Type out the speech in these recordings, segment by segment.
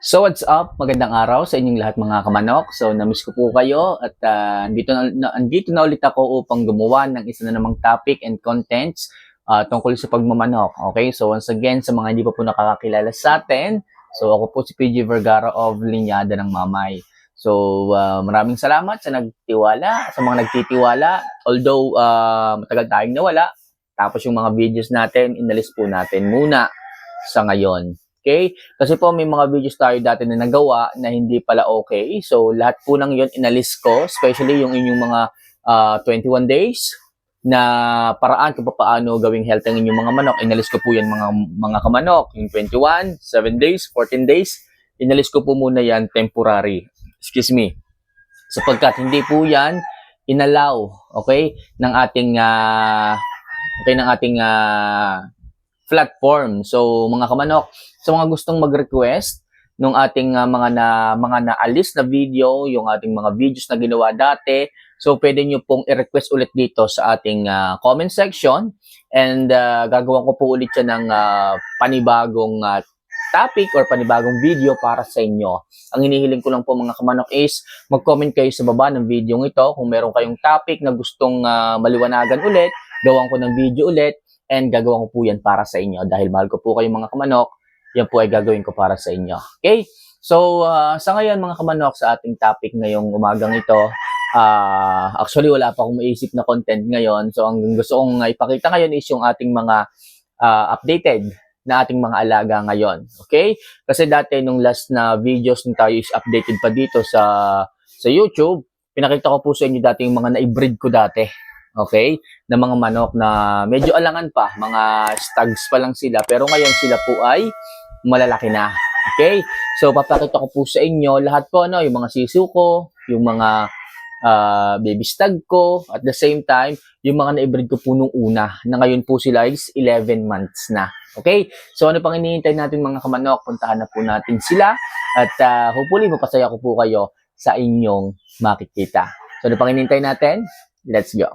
So what's up? Magandang araw sa inyong lahat mga kamanok. So namiss ko po kayo at uh, andito, na, na, andito na ulit ako upang gumawa ng isa na namang topic and contents uh, tungkol sa pagmamanok. Okay, so once again sa mga hindi pa po nakakakilala sa atin, so ako po si PG Vergara of Linyada ng Mamay. So uh, maraming salamat sa nagtiwala, sa mga nagtitiwala. Although uh, matagal tayong nawala, tapos yung mga videos natin, inalis po natin muna sa ngayon. Okay? Kasi po may mga videos tayo dati na nagawa na hindi pala okay. So lahat po ng yon inalis ko, especially yung inyong mga uh, 21 days na paraan kung paano gawing healthy ang inyong mga manok. Inalis ko po yan mga mga kamanok, yung 21, 7 days, 14 days. Inalis ko po muna yan temporary. Excuse me. Sapagkat hindi po yan inalaw, okay, ng ating uh, okay ng ating uh, platform. So mga kamanok, sa mga gustong mag-request nung ating uh, mga na mga naalis na video, yung ating mga videos na ginawa dati, so pwede nyo pong i-request ulit dito sa ating uh, comment section. And uh, gagawa ko po ulit siya ng uh, panibagong uh, topic or panibagong video para sa inyo. Ang hinihiling ko lang po mga kamanok is mag-comment kayo sa baba ng video ito kung meron kayong topic na gustong uh, maliwanagan ulit, gawan ko ng video ulit and gagawin ko po yan para sa inyo. Dahil mahal ko po kayong mga kamanok yan po ay gagawin ko para sa inyo. Okay? So, uh, sa ngayon mga kamanok, sa ating topic ngayong umagang ito, uh, actually wala pa akong maisip na content ngayon. So, ang gusto kong ipakita ngayon is yung ating mga uh, updated na ating mga alaga ngayon. Okay? Kasi dati nung last na videos nung tayo is updated pa dito sa sa YouTube, pinakita ko po sa inyo dati yung mga na-breed ko dati. Okay? Na mga manok na medyo alangan pa, mga stags pa lang sila. Pero ngayon sila po ay malalaki na. Okay? So, papakita ko po sa inyo lahat po, ano, yung mga sisu ko, yung mga uh, baby stag ko, at the same time, yung mga na-breed ko po nung una, na ngayon po sila is 11 months na. Okay? So, ano pang hinihintay natin mga kamanok? Puntahan na po natin sila. At uh, hopefully, mapasaya ko po kayo sa inyong makikita. So, ano pang hinihintay natin? Let's go.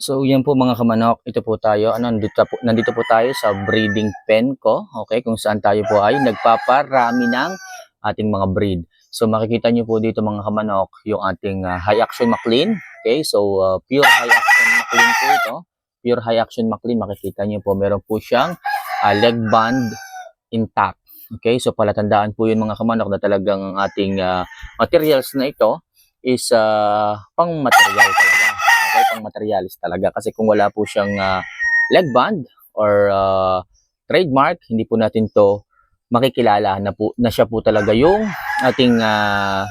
So, yan po mga kamanok. Ito po tayo. Ano, nandito po, nandito po tayo sa breeding pen ko. Okay, kung saan tayo po ay nagpaparami ng ating mga breed. So, makikita nyo po dito mga kamanok yung ating uh, high action McLean. Okay, so uh, pure high action McLean po ito. Pure high action McLean. Makikita nyo po, meron po siyang uh, leg band intact. Okay, so palatandaan po yun mga kamanok na talagang ang ating uh, materials na ito is uh, pang material talaga okay, pang materialis talaga. Kasi kung wala po siyang uh, leg band or uh, trademark, hindi po natin to makikilala na, po, na siya po talaga yung ating uh,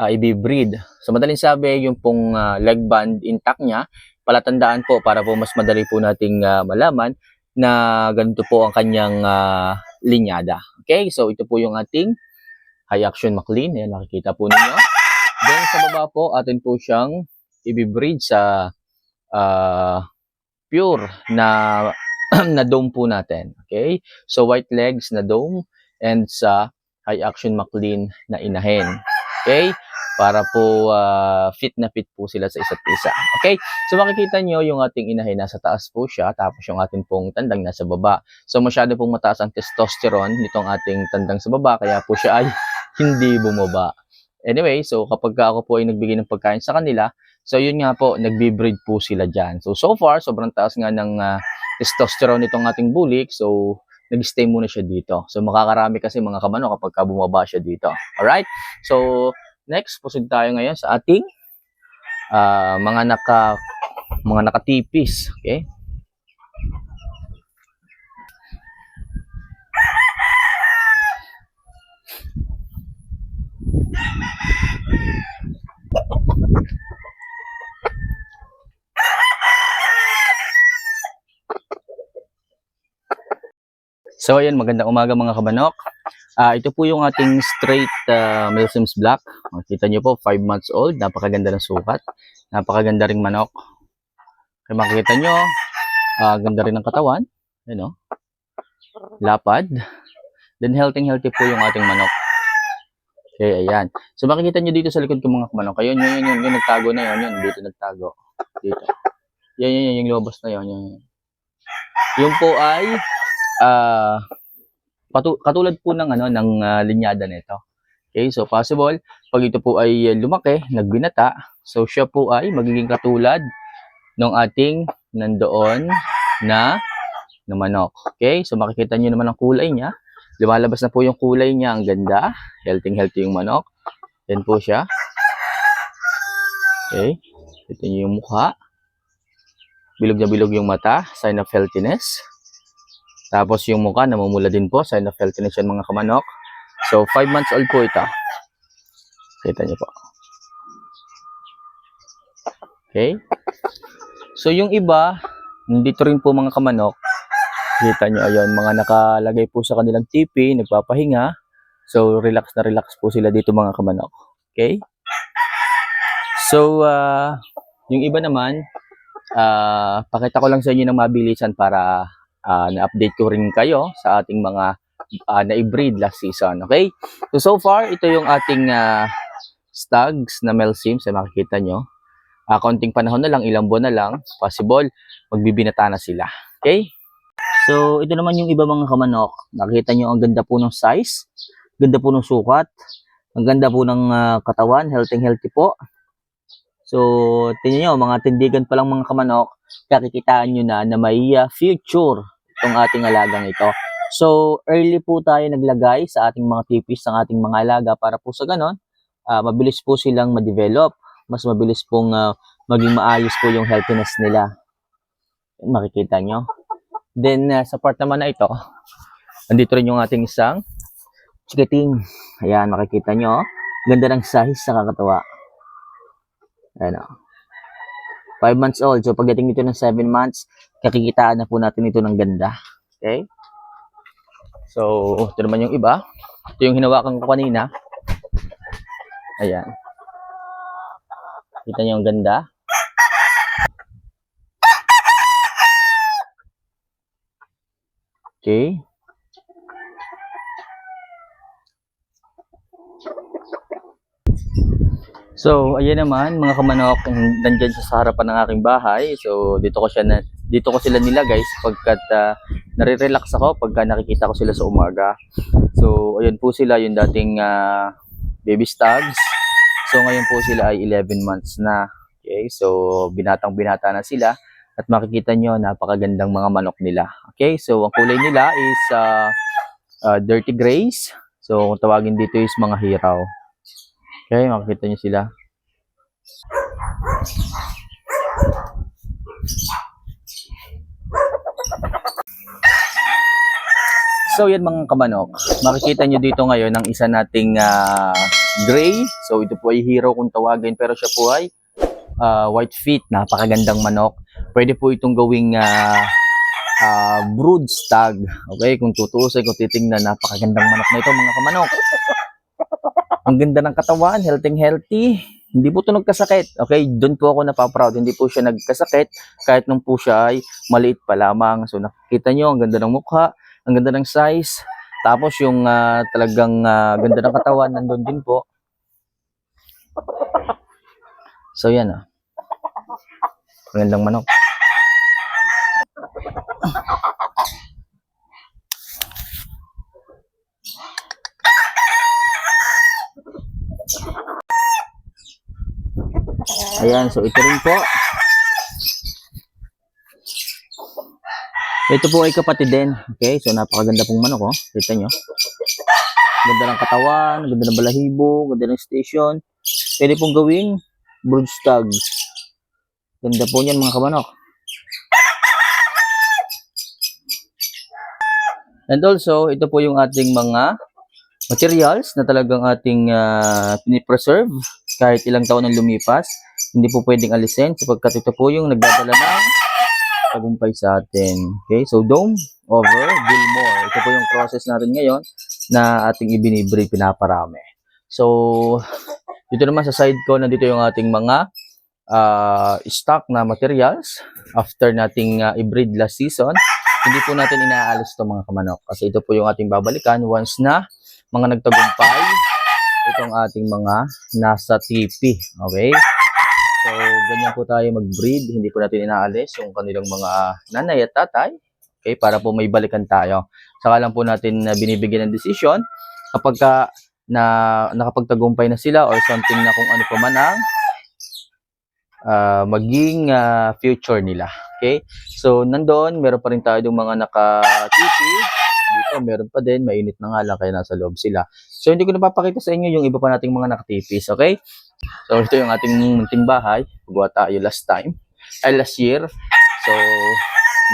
uh, i-breed. Sa so, madaling sabi, yung pong uh, leg band intact niya, palatandaan po para po mas madali po nating uh, malaman na ganito po ang kanyang uh, linyada. Okay, so ito po yung ating high action McLean. Ayan, nakikita po ninyo. Then sa baba po, atin po siyang i-breed sa uh, pure na na dome po natin. Okay? So white legs na dome and sa high action McLean na inahin. Okay? Para po uh, fit na fit po sila sa isa't isa. Okay? So makikita nyo yung ating inahin nasa taas po siya tapos yung ating pong tandang nasa baba. So masyado pong mataas ang testosterone nitong ating tandang sa baba kaya po siya ay hindi bumaba. Anyway, so kapag ako po ay nagbigay ng pagkain sa kanila, So yun nga po, nagbe-breed po sila dyan. So so far, sobrang taas nga ng uh, testosterone nitong ating bulik. So nag-stay muna siya dito. So makakarami kasi mga kamano kapag bumaba siya dito. Alright? So next, proceed tayo ngayon sa ating uh, mga naka mga nakatipis. Okay? So ayan, magandang umaga mga kabanok. Uh, ito po yung ating straight uh, Milsims Black. Makita nyo po, 5 months old. Napakaganda ng sukat. Napakaganda ring manok. Kaya makikita nyo, uh, ganda rin ng katawan. Ayan o. Lapad. Then healthy healthy po yung ating manok. Okay, ayan. So makikita nyo dito sa likod ko mga kamanok. Ayun, yun, yun, yun, yung nagtago na yun. Yun, dito nagtago. Dito. Yan, yan, yan, yung lobos na yun. Yan, yan. yung po ay ah patu- katulad po ng ano ng ah, linyada nito. Okay, so possible pag ito po ay lumaki, nagbinata, so siya po ay magiging katulad ng ating nandoon na na manok. Okay, so makikita niyo naman ang kulay niya. Lumalabas na po yung kulay niya, ang ganda. Healthy healthy yung manok. Yan po siya. Okay, ito niyo yung mukha. Bilog na bilog yung mata, sign of healthiness. Tapos yung mukha, namumula din po, sign of healthiness yan mga kamanok. So, 5 months old po ito. Kita niyo po. Okay. So, yung iba, nandito rin po mga kamanok. Kita niyo, ayun, mga nakalagay po sa kanilang tipi, nagpapahinga. So, relax na relax po sila dito mga kamanok. Okay? So, ah, yung iba naman, ah, pakita ko lang sa inyo ng mabilisan para ah, na-update ko rin kayo sa ating mga uh, na-breed last season. Okay? So, so far, ito yung ating ah, stags na male sims. Ay makikita nyo. Ah, konting panahon na lang, ilang buwan na lang, possible, magbibinata na sila. Okay? So, ito naman yung iba mga kamanok. Nakita nyo, ang ganda po ng size. Ganda po ng sukat. Ang ganda po ng ah, katawan. Healthy healthy po. So, tingnan nyo, mga tindigan pa lang mga kamanok, kakikitaan nyo na na may ah, future itong ating alagang ito. So, early po tayo naglagay sa ating mga tipis ng ating mga alaga para po sa ganon, ah, mabilis po silang ma-develop. Mas mabilis pong ah, maging maayos po yung healthiness nila. Makikita nyo. Then, ah, sa part naman na ito, andito rin yung ating isang chikiting. Ayan, makikita nyo. oh. Ganda ng size sa kakatawa. Ayan o. 5 months old. So, pagdating nito ng 7 months, kakikitaan na po natin ito ng ganda. Okay? So, ito naman yung iba. Ito yung hinawakan ko kanina. Ayan. Kita niyo yung ganda. Okay. So, ayan naman, mga kamanok, nandyan siya sa harapan ng aking bahay. So, dito ko siya na, dito ko sila nilagay sapagkat uh, nare-relax ako pagka nakikita ko sila sa umaga. So, ayun po sila, yung dating ah, baby stags. So, ngayon po sila ay 11 months na. Okay, so binatang binata na sila at makikita nyo napakagandang mga manok nila. Okay, so ang kulay nila is ah, ah, dirty grays. So, kung tawagin dito is mga hiraw. Okay, makikita nyo sila. So yan mga kamanok, makikita nyo dito ngayon ang isa nating ah, gray. So ito po ay hero kung tawagin pero siya po ay ah, white feet, napakagandang manok. Pwede po itong gawing ah, ah, brood stag. Okay, kung tutusin, kung titingnan, napakagandang manok na ito mga kamanok. Ang ganda ng katawan, healthy healthy. Hindi po ito nagkasakit. Okay, doon po ako napaproud. Hindi po siya nagkasakit kahit nung po siya ay maliit pa lamang. So nakikita nyo, ang ganda ng mukha, ang ganda ng size. Tapos yung ah, talagang ah, ganda ng katawan, nandun din po. So yan ah. Ang gandang manok. Ayan, so ito rin po. Ito po ay kapatid din. Okay, so napakaganda pong manok, oh. Kita nyo. Ganda ng katawan, ganda ng balahibo, ganda ng station. Pwede pong gawing brood stag. Ganda po niyan mga kamanok. And also, ito po yung ating mga materials na talagang ating uh, pinipreserve kahit ilang taon ang lumipas. Hindi po pwedeng alisin sapagkat ito po yung nagdadala ng tagumpay sa atin. Okay, so dome over Gilmore. Ito po yung process natin ngayon na ating ibinibreed, pinaparami. So, dito naman sa side ko, nandito yung ating mga ah, stock na materials after nating ah, i-breed last season. Hindi po natin inaalis to mga kamanok kasi ito po yung ating babalikan once na mga nagtagumpay itong ating mga nasa TV. Okay? So, ganyan po tayo mag-breed. Hindi po natin inaalis yung kanilang mga nanay at tatay. Okay, para po may balikan tayo. Saka lang po natin na binibigyan ng decision kapag ka na nakapagtagumpay na sila or something na kung ano pa man ang ah, maging ah, future nila. Okay? So, nandoon, meron pa rin tayo yung mga naka-TP. Dito, meron pa din. Mainit na nga lang kaya nasa loob sila. So, hindi ko napapakita sa inyo yung iba pa nating mga naka-TPs. Okay? So, ito yung ating munting bahay. Pagawa tayo last time. Ay, last year. So,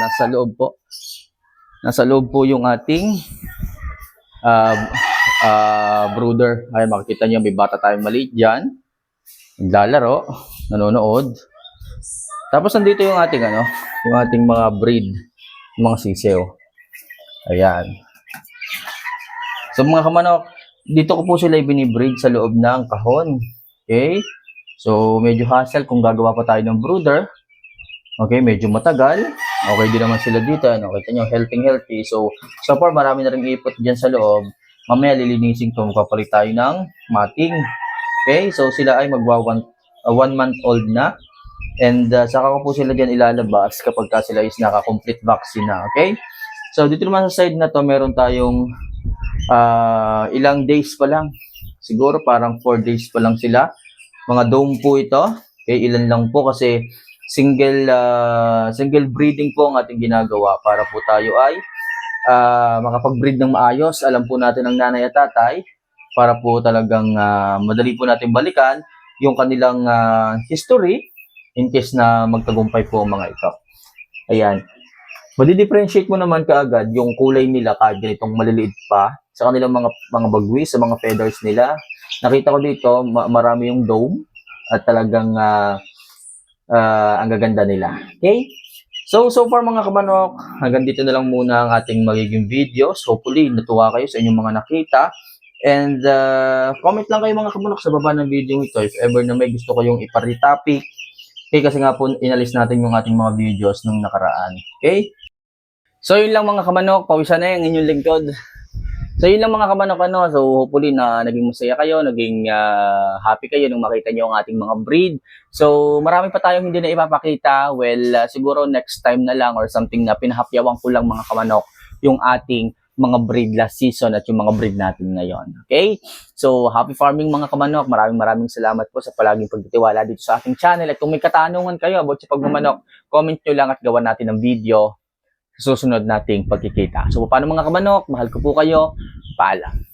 nasa loob po. Nasa loob po yung ating uh, uh, brooder. Ay, makikita niyo may bata tayong maliit dyan. Naglalaro, nanonood. Tapos nandito yung ating ano, yung ating mga breed, mga sisew. Ayan. So mga kamanok, dito ko po sila ibinibreed sa loob ng kahon. Okay? So medyo hassle kung gagawa pa tayo ng brooder. Okay, medyo matagal. Okay din naman sila dito. Ano, kita nyo, healthy healthy. So, so far marami na rin ipot dyan sa loob. Mamaya lilinisin ko, magpapalit tayo ng mating. Okay, so sila ay magwa one, uh, one month old na. And uh, saka ko po sila dyan ilalabas kapag ka sila is naka-complete vaccine na. Okay? So, dito naman sa side na to, meron tayong ah, ilang days pa lang. Siguro parang 4 days pa lang sila. Mga dome po ito. Okay, ilan lang po kasi single ah, single breeding po ang ating ginagawa para po tayo ay ah, makapag-breed ng maayos. Alam po natin ang nanay at tatay para po talagang ah, madali po natin balikan yung kanilang ah, history in case na magtagumpay po ang mga ito. Ayan. Madi-differentiate mo naman kaagad yung kulay nila kahit ganitong maliliit pa sa kanilang mga mga bagwi, sa mga feathers nila. Nakita ko dito, ma- marami yung dome at talagang ah, ah, ang gaganda nila. Okay? So, so far mga kamanok, hanggang dito na lang muna ang ating magiging videos. Hopefully, natuwa kayo sa inyong mga nakita. And uh, comment lang kayo mga kamanok sa baba ng video ito if ever na may gusto kayong ipari-topic. Okay, kasi nga po inalis natin yung ating mga videos nung nakaraan. Okay? So, yun lang mga kamanok. Pawisan na yung inyong lingkod. So, yun lang mga kamanok. Ano? So, hopefully na naging masaya kayo, naging ah, happy kayo nung makita nyo ang ating mga breed. So, marami pa tayong hindi na ipapakita. Well, ah, siguro next time na lang or something na pinahapyawan ko lang mga kamanok yung ating mga breed last season at yung mga breed natin ngayon. Okay? So, happy farming mga kamanok. Maraming maraming salamat po sa palaging pagtitiwala dito sa ating channel. At kung may katanungan kayo about sa pagmamanok, comment nyo lang at gawan natin ng video susunod nating pagkikita. So, paano mga kamanok? Mahal ko po kayo. Paalam.